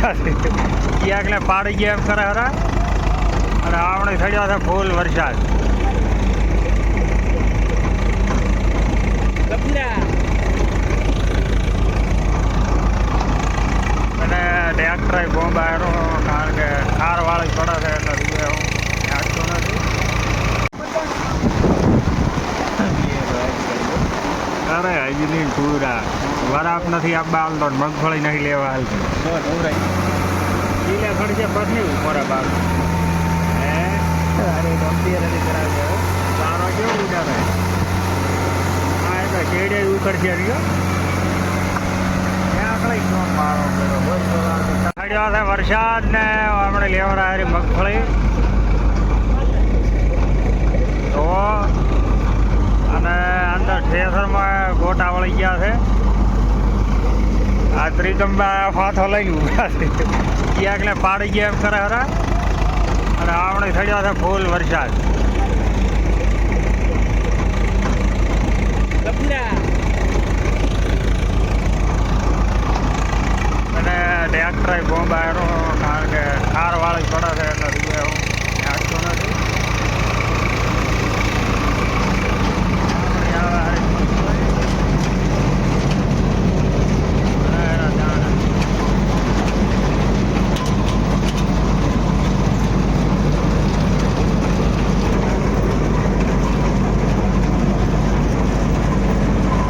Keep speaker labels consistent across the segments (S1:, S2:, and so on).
S1: ક્યાંકને પાડી ગયા એમ કરે હરા. અને આવણે થયો છે ફૂલ વરસાદ. અને ટ્રેક્ટર બોમ્બ આવ્યો કારણ કે કાર વાળી પડે છે એટલે હું નાખતો નથી. અરે હજી નહીં પૂરા. વરાપ નથી આપવા હાલતો મગફળી નહીં લેવા હાલતી લીલા ખડશે પછી ઉપર હે? અરે ગંભીર નથી કરાવજો સારો કેવો ઉડાડે હા એ તો શેડે ઉકળશે રહ્યો. વરસાદ ને હમણાં લેવડા હારી મગફળી. તો અને અંદર સ્ટેશનમાં ગોટા વળી ગયા છે. આ ત્રિકંબા ફાથો લઈ ઊભા છે ક્યાંકને પાડી ગયા એમ કરે હરા અને આપણે થયો છે ફૂલ વરસાદ. અને ટ્રેક્ટર બોમ્બ આવ્યો કારણ કે કાર વાળી પડે છે એટલે રૂએ હું નાખતો નથી આપણે આવે હારી મગફળી. અને એના દાણા.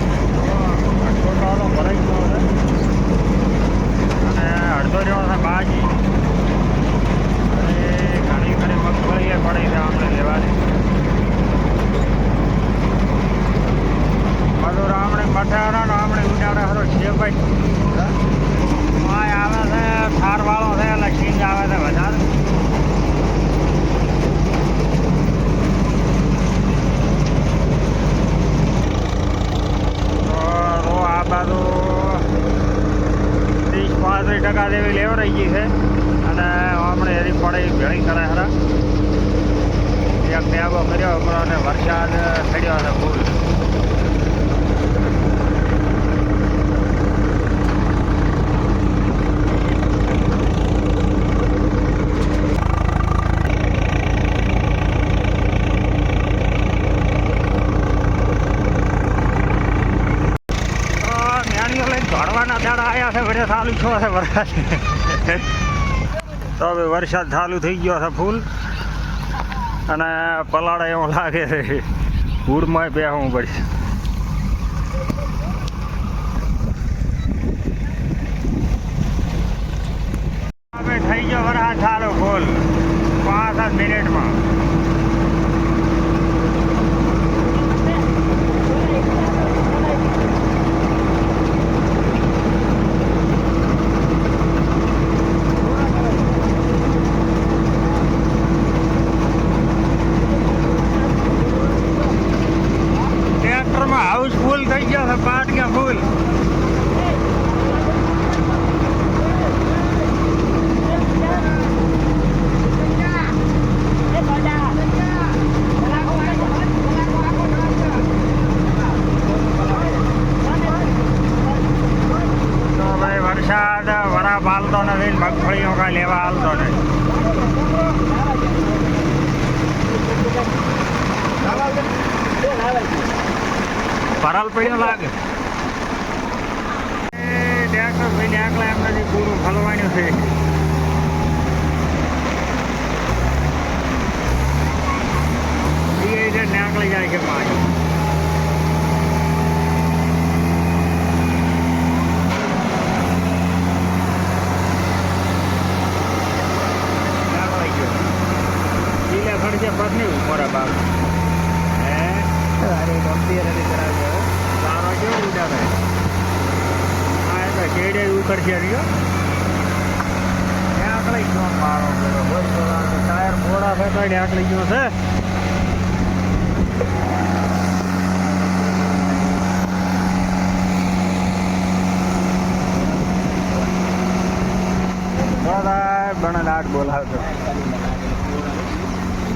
S1: અડધો ટોલો ભરાઈ ગયો છે અને અડધો રહ્યો છે બાજી અને ઘણી ઘણી મગફળી એ પડી છે આપણે લેવાની બધું રામણે મઠારા ને આપણે ઉડાડે માય આવે છે થારવાળો છે, એટલે સિંગ આવે છે વધારે. તો આ બાજુ ત્રીસ પાંત્રીસ ટકા જેવી લેવરાઈ ગઈ છે. અને હમણાં એની પડે ભેળી કરે ખરા. એક ટેબો કર્યો, હમણાં વરસાદ પડ્યો અને ફૂલ. દાડા છે, બધા ચાલુ છો છે તો હવે વરસાદ ચાલુ થઈ ગયો છે ફૂલ. અને પલાળે એવું લાગે છે હુડમાં બેહવું પડશે. થઈ ગયો વરસાદ ચાલુ ફૂલ. પાંચ સાત મિનિટમાં. ટ્રેક્ટરમાં હાઉસ ફૂલ થઈ ગયો છે, પાટિયા ફૂલ તો વરસાદ વરાપ હાલતો નથી, મગફળીઓ કાંઈ લેવા હાલતો નથી. ભરાલ પડ્યો લાગે. એ ટ્રેક્ટર ભાઈ ડાકલા એમ નથી પૂરું ફલવાનું છે નાકલી જાય છે પાણી ખડશે પછી ઉપર બાર હે અરે ગંભીર નથી કરાવજો સારો કેવો ઉડાડે હા એ તો શેડે ઉકળશે રહ્યો ત્યાં આકળી ગયો મારો ટાયર મોડા ફેટાડી આકળી ગયો છે બને લાટ બોલાવતો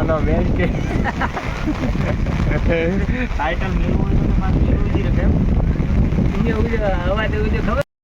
S1: ખાવાનો વેજ કે
S2: ટાઇટલ મેળવું હોય તો મારે એવું જ રહે ઉજો- અવાજ ઉજો ખબર